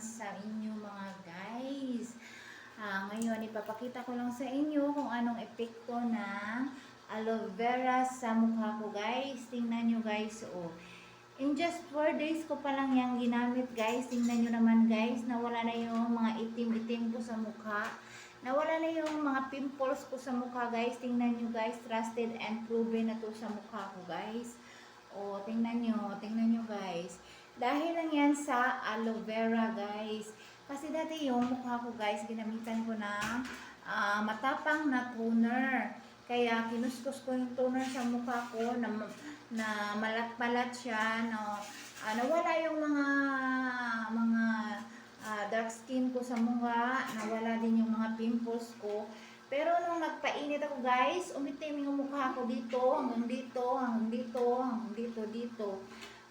sa inyo mga guys. Ah, ngayon, ipapakita ko lang sa inyo kung anong epekto ng aloe vera sa mukha ko guys. Tingnan nyo guys, oh. In just 4 days ko pa lang yung ginamit guys. Tingnan nyo naman guys, nawala na yung mga itim-itim ko sa mukha. Nawala na yung mga pimples ko sa mukha guys. Tingnan nyo guys, trusted and proven na to sa mukha ko guys. O, tingnan nyo, tingnan nyo guys. Dahil lang yan sa aloe vera guys. Kasi dati yung mukha ko guys, ginamitan ko ng ah, matapang na toner. Kaya kinuskus ko yung toner sa mukha ko na, na malat-malat siya. No, Ah, nawala yung mga mga ah, dark skin ko sa mukha. Nawala din yung mga pimples ko. Pero nung nagpainit ako guys, umitim yung mukha ko dito, hanggang dito, hanggang dito, hanggang dito, dito.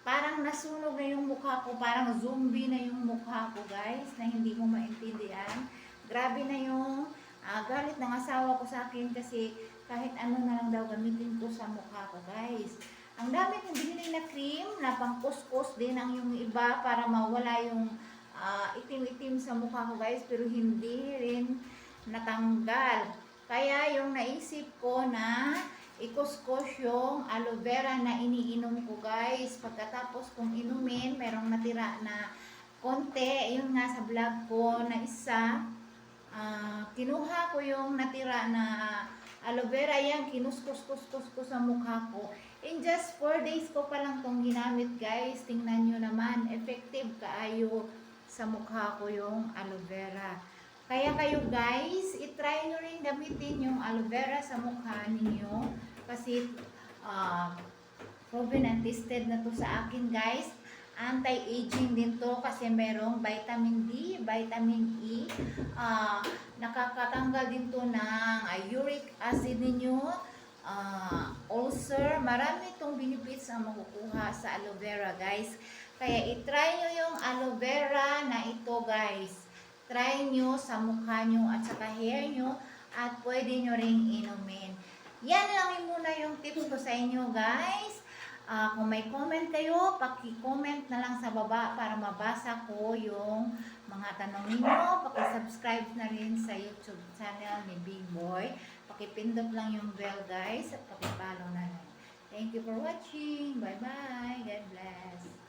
Parang nasunog na yung mukha ko, parang zombie na yung mukha ko guys, na hindi ko maintindihan. Grabe na yung ah, galit ng asawa ko sa akin kasi kahit ano na lang daw gamitin ko sa mukha ko guys. Ang dami kong binili na cream na pang kuskus din ang yung iba para mawala yung ah, itim-itim sa mukha ko guys pero hindi rin natanggal. Kaya yung naisip ko na ikuskus yung aloe vera na iniinom ko guys. Pagkatapos kong inumin, merong natira na konti. Yun nga sa vlog ko na isa. Ah, kinuha ko yung natira na aloe vera yan, kinuskus-kuskus ko sa mukha ko. In just 4 days ko pa lang tong ginamit guys. Tingnan nyo naman, effective kaayo sa mukha ko yung aloe vera. Kaya kayo guys, itry nyo rin gamitin yung aloe vera sa mukha ninyo. Kasi ah, proven and tested na to sa akin guys. Anti-aging din to kasi merong vitamin D, vitamin E. Ah, nakakatanggal din to ng ah, uric acid ninyo. ah, ulcer, marami itong benefits ang makukuha sa aloe vera guys. Kaya itry nyo yung aloe vera na ito guys. Try nyo sa mukha nyo at sa hair nyo at pwede nyo ring inumin. Yan lang yung muna yung tips ko sa inyo guys. Ah, kung may comment kayo, paki-comment na lang sa baba para mabasa ko yung mga tanong ninyo. Paki-subscribe na rin sa YouTube channel ni Big Boy. Paki-pindot lang yung bell guys at paki-follow na rin. Thank you for watching. Bye-bye. God bless.